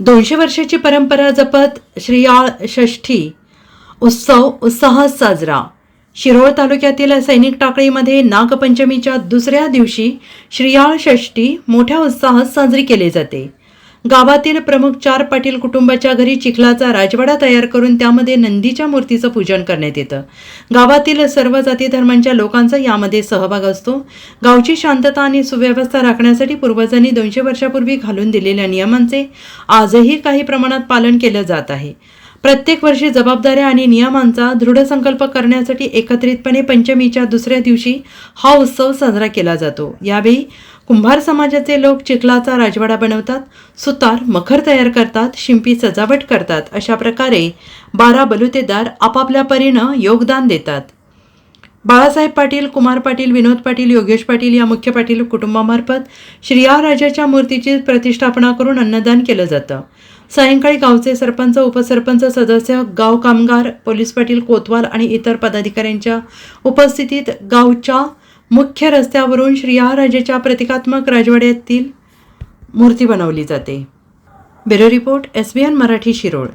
दोनशे वर्षाची परंपरा जपत श्रीयाळ षष्ठी उत्सव उत्साहात साजरा. शिरोळ तालुक्यातील सैनिक टाकळीमध्ये नागपंचमीच्या दुसऱ्या दिवशी श्रीयाळ षष्ठी मोठ्या उत्साहात साजरी केली जाते. गावातील प्रमुख चार पाटील कुटुंबाच्या घरी चिखलाचा राजवाडा तयार करून त्यामध्ये नंदीच्या मूर्तीचं पूजन करण्यात येतं. गावातील सर्व जाती धर्मांच्या लोकांचा यामध्ये सहभाग असतो. गावची शांतता आणि सुव्यवस्था राखण्यासाठी पूर्वजांनी दोनशे वर्षापूर्वी घालून दिलेल्या नियमांचे आजही काही प्रमाणात पालन केलं जात आहे. प्रत्येक वर्षी जबाबदाऱ्या आणि नियमांचा दृढ संकल्प करण्यासाठी एकत्रितपणे पंचमीच्या दुसऱ्या दिवशी हा उत्सव साजरा केला जातो. यावेळी कुंभार समाजाचे लोक चिखलाचा राजवाडा बनवतात सुतार मखर तयार करतात शिंपी सजावट करतात. अशा प्रकारे बारा बलुतेदार आपापल्या परीनं योगदान देतात. बाळासाहेब पाटील कुमार पाटील विनोद पाटील योगेश पाटील या मुख्य पाटील कुटुंबामार्फत श्रीयाराजाच्या मूर्तीची प्रतिष्ठापना करून अन्नदान केलं जातं. सायंकाळी गावचे सरपंच उपसरपंच सदस्य गाव कामगार पोलीस पाटील कोतवाल आणि इतर पदाधिकाऱ्यांच्या उपस्थितीत गावच्या मुख्य रस्त्यावरून श्रीयाराजाच्या प्रतिकात्मक राजवाड्यातील मूर्ती बनवली जाते. Bureau report S B N Marathi Shirol.